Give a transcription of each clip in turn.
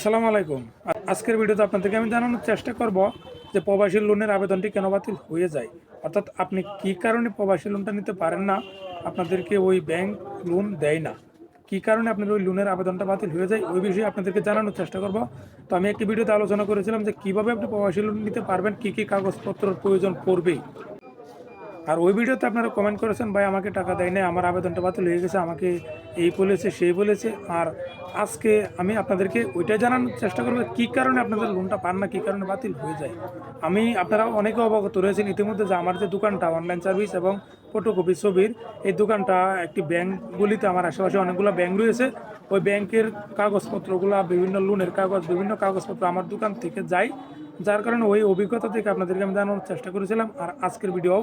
আসসালামু আলাইকুম। আজকের ভিডিওতে আপনাদেরকে আমি জানানোর চেষ্টা করব যে প্রবাসী লোনের আবেদনটি কেন বাতিল হয়ে যায়। অর্থাৎ আপনি কি কারণে প্রবাসী লোনটা নিতে পারেন না? আপনাদেরকে ওই ব্যাংক লোন দেয় না। কি কারণে আপনাদের ওই লোনের আবেদনটা বাতিল হয়ে যায়? ওই বিষয়ে আপনাদেরকে জানানোর চেষ্টা করব। তো আমি একটি ভিডিওতে আলোচনা করেছিলাম যে কীভাবে আপনি প্রবাসী লোন নিতে পারবেন? কি কি কাগজপত্রের প্রয়োজন পড়বে? আর ওই ভিডিওতে আপনারা কমেন্ট করেছেন, ভাই, আমাকে টাকা দেয় নাই, আমার আবেদনটা বাতিল হয়ে গেছে, আমাকে এই বলেছে, সেই বলেছে। আর আজকে আমি আপনাদেরকে ওইটা জানানোর চেষ্টা করব, কী কারণে আপনাদের লোনটা পান না, কী কারণে বাতিল হয়ে যায়। আমি আপনারা অনেকে অবগত রয়েছেন ইতিমধ্যে যে আমার যে দোকানটা অনলাইন সার্ভিস এবং ফটোকপি ছবির এই দোকানটা একটি ব্যাংকগুলিতে আমার আশেপাশে অনেকগুলো ব্যাংক রয়েছে। ওই ব্যাংকের কাগজপত্রগুলো, বিভিন্ন লোনের কাগজ, বিভিন্ন কাগজপত্র আমার দোকান থেকে যায়। যার কারণে ওই অভিজ্ঞতা থেকে আপনাদেরকে আমি জানানোর চেষ্টা করেছিলাম, আর আজকের ভিডিও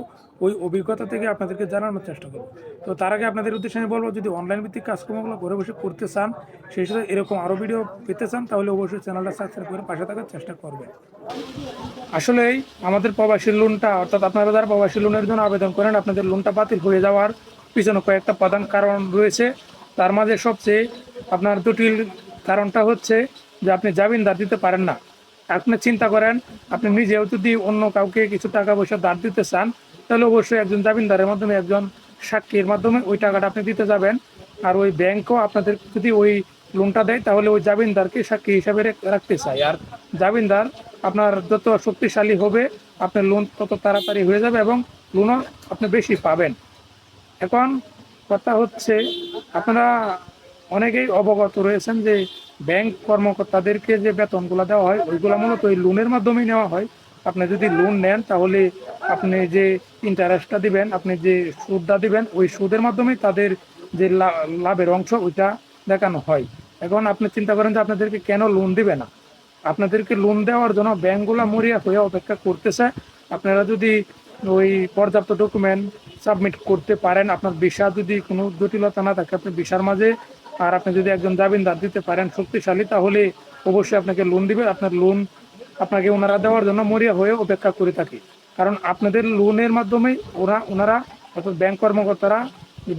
ওই অভিজ্ঞতা থেকে আপনাদেরকে জানানোর চেষ্টা করব। তো তার আগে আপনাদের উদ্দেশ্যে আমি বলব, যদি অনলাইন ভিত্তিক কাজকর্মগুলো ঘরে বসে করতে চান, সেই সাথে এরকম আরও ভিডিও পেতে চান, তাহলে অবশ্যই চ্যানেলটা সাবস্ক্রাইব করে পাশে থাকার চেষ্টা করবেন। আসলেই আমাদের প্রবাসী লোনটা অর্থাৎ আপনারা যারা প্রবাসী লোনের জন্য আবেদন করেন, আপনাদের লোনটা বাতিল হয়ে যাওয়ার পিছনে কয়েকটা প্রধান কারণ রয়েছে। তার মাঝে সবচেয়ে আপনার জটিল কারণটা হচ্ছে যে আপনি জামিনদার দিতে পারেন না। আপনি চিন্তা করেন, আপনি নিজেও যদি অন্য কাউকে কিছু টাকা পয়সা দাঁড় দিতে চান, তাহলে অবশ্যই একজন জামিনদারের মাধ্যমে, একজন সাক্ষীর মাধ্যমে ওই টাকাটা আপনি দিতে যাবেন। আর ওই ব্যাংকও আপনাদের যদি ওই লোনটা দেয়, তাহলে ওই জামিনদারকে সাক্ষী হিসাবে রেখ- রাখতে চাই আর জামিনদার আপনার যত শক্তিশালী হবে, আপনার লোন তত তাড়াতাড়ি হয়ে যাবে এবং লোনও আপনি বেশি পাবেন। এখন কথা হচ্ছে, আপনারা অনেকেই অবগত রয়েছেন যে ব্যাংক কর্মকর্তাদেরকে যে বেতনগুলো দেওয়া হয়, ওইগুলো মূলত ওই লোনের মাধ্যমেই নেওয়া হয়। আপনি যদি লোন নেন, তাহলে আপনি যে ইন্টারেস্টটা দিবেন, আপনি যে সুদটা দিবেন, ওই সুদের মাধ্যমেই তাদের যে লাভের অংশ ওইটা দেখানো হয়। এখন আপনি চিন্তা করেন যে আপনাদেরকে কেন লোন দিবে না? আপনাদেরকে লোন দেওয়ার জন্য ব্যাংকগুলো মরিয়া হয়ে অপেক্ষা করতেছে। আপনারা যদি ওই পর্যাপ্ত ডকুমেন্ট সাবমিট করতে পারেন, আপনার ভিসা যদি কোনো জটিলতা না থাকে আপনি ভিসার মাঝে, আর আপনি যদি একজন জামিনদার দিতে পারেন শক্তিশালী, তাহলে অবশ্যই আপনাকে লোন দিবে। আপনার লোন আপনাকে ওনারা দেওয়ার জন্য মরিয়া হয়ে অপেক্ষা করে থাকে। কারণ আপনাদের লোনের মাধ্যমে ওরা, ওনারা অর্থাৎ ব্যাংক কর্মকর্তারা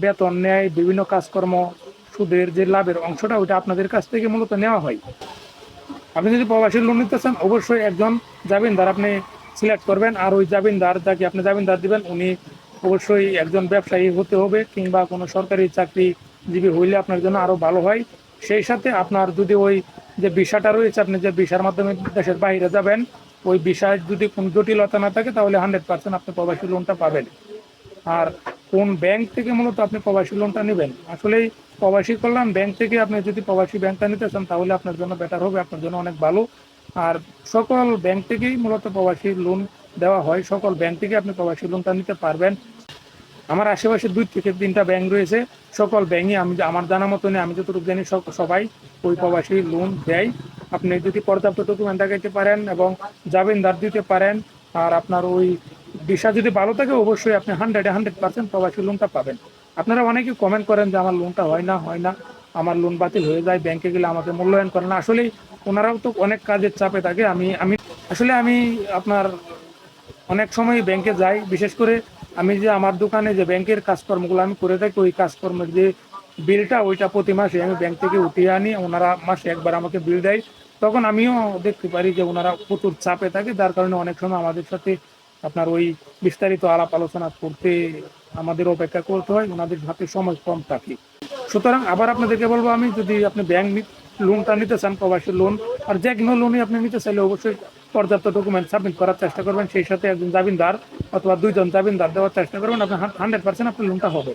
বেতন নেয়, বিভিন্ন কাজকর্ম, সুদের যে লাভের অংশটা, ওইটা আপনাদের কাছ থেকে মূলত নেওয়া হয়। আপনি যদি প্রবাসী লোন নিতে চান, অবশ্যই একজন জামিনদার আপনি সিলেক্ট করবেন। আর ওই জামিনদার যাকে আপনি জামিনদার দিবেন, উনি অবশ্যই একজন ব্যবসায়ী হতে হবে কিংবা কোনো সরকারি চাকরিজীবী হইলে আপনার জন্য আরও ভালো হয়। সেই সাথে আপনার যদি ওই যে ভিসাটা রয়েছে, আপনি যে বিষার মাধ্যমে দেশের বাইরে যাবেন, ওই ভিসায় যদি কোনো জটিলতা না থাকে, তাহলে হান্ড্রেড পার্সেন্ট আপনি প্রবাসী লোনটা পাবেন। আর কোন ব্যাংক থেকে মূলত আপনি প্রবাসী লোনটা নেবেন? আসলেই প্রবাসী কল্যাণ ব্যাংক থেকে আপনি যদি প্রবাসী ব্যাংকটা নিতে চান, তাহলে আপনার জন্য বেটার হবে, আপনার জন্য অনেক ভালো। আর সকল ব্যাংক থেকেই মূলত প্রবাসী লোন দেওয়া হয়। সকল ব্যাংক থেকে আপনি প্রবাসী লোনটা নিতে পারবেন। আমার আশেপাশে দুই থেকে তিনটা ব্যাংক রয়েছে। সকল ব্যাংকই আমি আমার জানা মতনে আমি যতটুকু জানি সব- সবাই ওই প্রবাসী লোন দেয়। আপনি যদি পর্যাপ্ত ডকুমেন্ট দেখাইতে পারেন এবং জামিনদার দিতে পারেন, আর আপনার ওই ভিসা যদি ভালো থাকে, অবশ্যই আপনি হান্ড্রেডে হান্ড্রেড পার্সেন্ট প্রবাসী লোনটা পাবেন। আপনারা অনেকে কমেন্ট করেন যে, আমার লোনটা হয় না হয় না। আমার লোন বাতিল হয়ে যায় ব্যাংকে গেলে আমাকে মূল্যায়ন করে না আসলে ওনারাও তো অনেক কাজের চাপে থাকে। আমি আমি, আসলে আমি আপনার অনেক সময় ব্যাংকে যাই। বিশেষ করে আমি যে আমার দোকানে যে ব্যাংকের কাজকর্মগুলো আমি করে থাকি, ওই কাজকর্মের যে বিলটা ওইটা প্রতি মাসে আমি ব্যাংক থেকে উঠিয়ে আনি। ওনারা মাসে একবার আমাকে বিল দেয়। তখন আমিও দেখতে পারি যে, ওনারা প্রচুর চাপে থাকে। যার কারণে অনেক সময় আমাদের সাথে আপনার ওই বিস্তারিত আলাপ আলোচনা করতে আমাদের অপেক্ষা করতে হয়, ওনাদের হাতে সময় কম থাকে। সুতরাং আবার আপনাদেরকে বলব আমি, যদি আপনি ব্যাংক লোনটা নিতে চান, প্রবাসী লোন আর যে কোনো লোনই আপনি নিতে চাইলে অবশ্যই পর্যাপ্ত ডকুমেন্ট সাবমিট করার চেষ্টা করবেন। সেই সাথে একজন জামিনদার অথবা দুইজন জামিনদার দেওয়ার চেষ্টা করবেন। আপনার হান্ড্রেড পার্সেন্ট আপনার লোনটা হবে।